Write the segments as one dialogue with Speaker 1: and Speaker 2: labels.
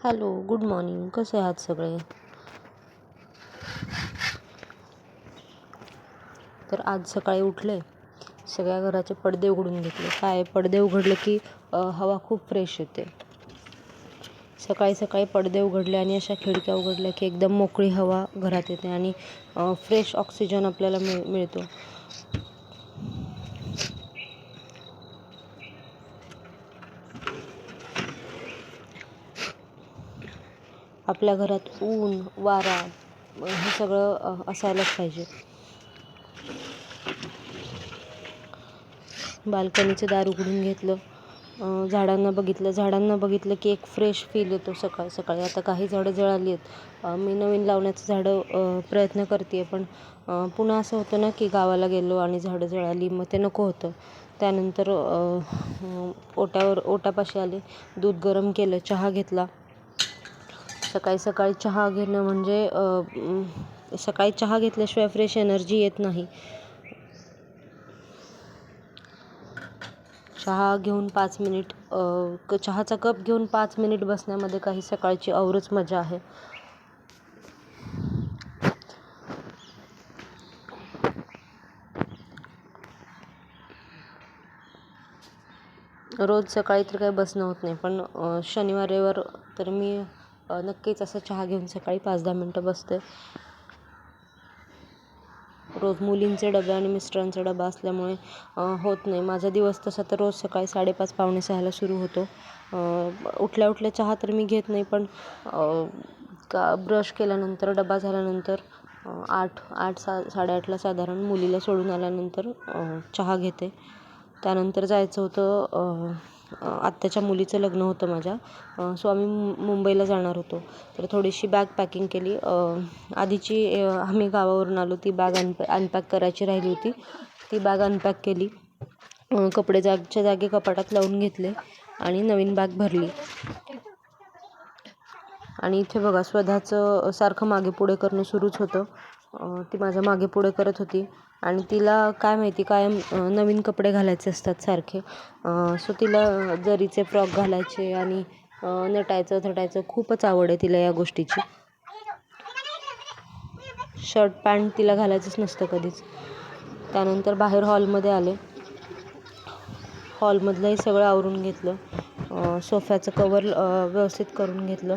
Speaker 1: Hello good morning. कसे आहात सगळे? तर आज सकाळी उठले सगळ्या घराचे पडदे उघडून घेतले. काय पडदे उघडले की हवा खूप फ्रेश येते. सकाळी सकाळी पडदे उघडले आणि अशा खिडक्या उघडल्या की एकदम मोकळी हवा घरात येते आणि फ्रेश ऑक्सिजन आपल्याला मिळ मिळतो. आपल्या घरात ऊन वारा हे सगळं असायलाच पाहिजे. बाल्कनीचं दार उघडून घेतलं. झाडांना बघितलं. झाडांना बघितलं की एक फ्रेश फील येतो सकाळ सकाळी. आता काही झाडं जळाली आहेत. मी नवीन लावण्याचं झाडं प्रयत्न करते पण पुन्हा असं होतं ना की गावाला गेलो आणि झाडं जळाली मग ते नको होतं. त्यानंतर ओट्यावर ओट्यापाशी आले. दूध गरम केलं चहा घेतला. सकाळी सकाळी चहा घेणं म्हणजे सकाळी चहा घेतल्याशिवाय फ्रेश एनर्जी येत नाही. चहा घेऊन पाच मिनिट क चहाचा कप घेऊन पाच मिनिट बसण्यामध्ये काही सकाळची औरच मजा आहे. रोज सकाळी तर काही बसणं होत नाही पण शनिवार रविवार तर मी नक्कीच असं चहा घेऊन सकाळी पाच दहा मिनटं बसते. रोज मुलींचे डबे आणि मिस्टरांचा डबा असल्यामुळे होत नाही. माझा दिवस तसा तर रोज सकाळी साडेपाच पावणे सहाला सुरू होतो. उठल्या उठल्या चहा तर मी घेत नाही पण का ब्रश केल्यानंतर डबा झाल्यानंतर आठ आठ सा साडेआठला साधारण मुलीला सोडून आल्यानंतर चहा घेते. त्यानंतर जायचं होतं आत्याच्या मुलीचं लग्न होतं माझ्या. सो आम्ही मु मुंबईला जाणार होतो. तर थोडीशी बॅग पॅकिंग केली. आधीची आम्ही गावावरून आलो ती बॅग अनपॅ अनपॅक करायची राहिली होती. ती बॅग अनपॅक केली. कपडे जागच्या जागी कपाटात लावून घेतले आणि नवीन बॅग भरली. आणि इथे बघा स्वतःचं सारखं मागे पुढे करणं सुरूच होतं. ती माझ्या मागे पुढे करत होती. आणि तिला काय माहिती कायम नवीन कपडे घालायचे असतात सारखे. सो तिला जरीचे फ्रॉक घालायचे आणि नटायचं थटायचं खूपच आवड आहे तिला या गोष्टीची. शर्ट पॅन्ट तिला घालायचंच नसतं कधीच. त्यानंतर बाहेर हॉलमध्ये आले. हॉलमधलंही सगळं आवरून घेतलं. सोफ्याचं कवर व्यवस्थित करून घेतलं.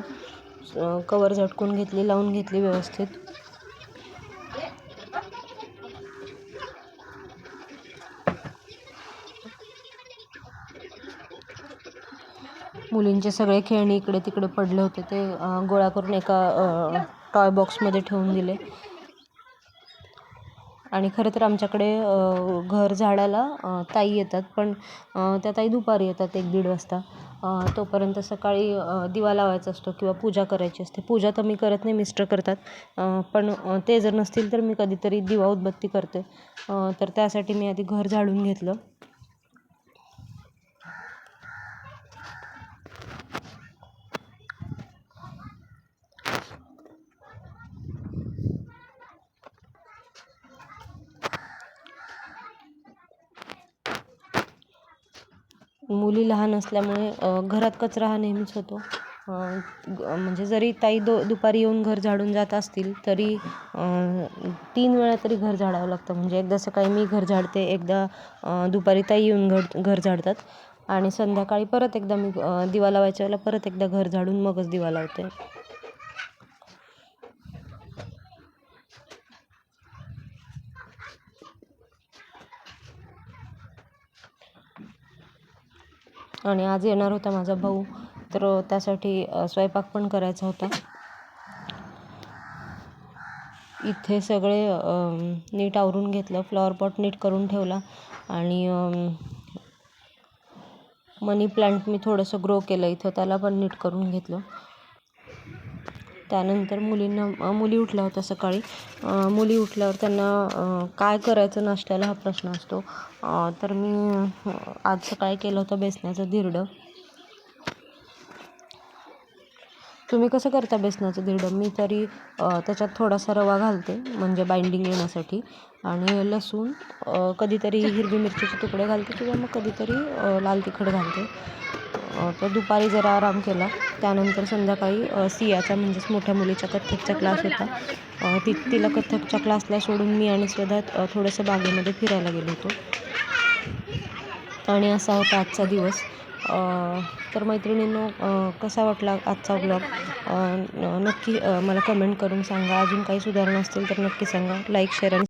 Speaker 1: कवर झटकून घेतली लावून घेतली व्यवस्थित. मुलींचे सगळे खेळणी इकडे तिकडे पडले होते ते गोळा करून एका टॉय बॉक्समध्ये ठेवून दिले. आणि खरं तर आमच्याकडे घर झाडायला ताई येतात पण त्या ताई दुपारी येतात एक दीड वाजता. तोपर्यंत सकाळी दिवा लावायचा असतो किंवा पूजा करायची असते. पूजा तर मी करत नाही मिस्टर करतात. पण ते जर नसतील तर मी कधीतरी दिवा उदबत्ती करते. तर त्यासाठी मी आधी घर झाडून घेतलं. मुली लहान असल्यामुळे घरात कचरा हा नेहमीच होतो. ग- म्हणजे जरी ताई दो दुपारी येऊन घर झाडून जात असतील तरी तीन वेळा तरी घर झाडावं लागतं. म्हणजे एकदा सकाळी मी घर झाडते एकदा दुपारी ताई येऊन घर घर झाडतात. आणि संध्याकाळी परत एकदा मी दिवा लावायच्या वेळेला परत एकदा घर झाडून मगच दिवा लावते. आणि आज येणार होता माझा भाऊ. तर त्यासाठी स्वयंपाक पण करायचा होता. इथे सगळे नीट आवरून घेतलं. फ्लॉवर पॉट नीट करून ठेवला. आणि मनी प्लांट मी थोडंसं ग्रो केलं इथं. त्याला पण नीट करून घेतलं. त्यानंतर मुलींना मुली उठल्या होत्या सकाळी. मुली उठल्यावर त्यांना काय करायचं नाश्त्याला हा प्रश्न असतो. तर मी आज सकाळी केलं होतं बेसनाचं धिरडं. तुम्ही कसं करता बेसनाचं धिरडं? मी तरी त्याच्यात थोडासा रवा घालते म्हणजे बाइंडिंग येण्यासाठी. आणि लसूण कधीतरी हिरवी मिरचीचे तुकडे घालते किंवा मग कधीतरी लाल तिखट घालते. तर दुपारी जरा आराम केला. त्यानंतर संध्याकाळी सियाचा म्हणजेच मोठ्या मुलीचा कथ्थकचा क्लास होता. ती तिला कथ्थकच्या क्लासला सोडून मी आणि स्वतः थोडंसं बागेमध्ये फिरायला गेलो होतो. आणि असा होता आजचा दिवस. तर मैत्रिणींनो कसा वाटला आजचा ब्लॉग नक्की मला कमेंट करून सांगा. अजून काही सुधारणा असतील तर नक्की सांगा. लाईक शेअर आणि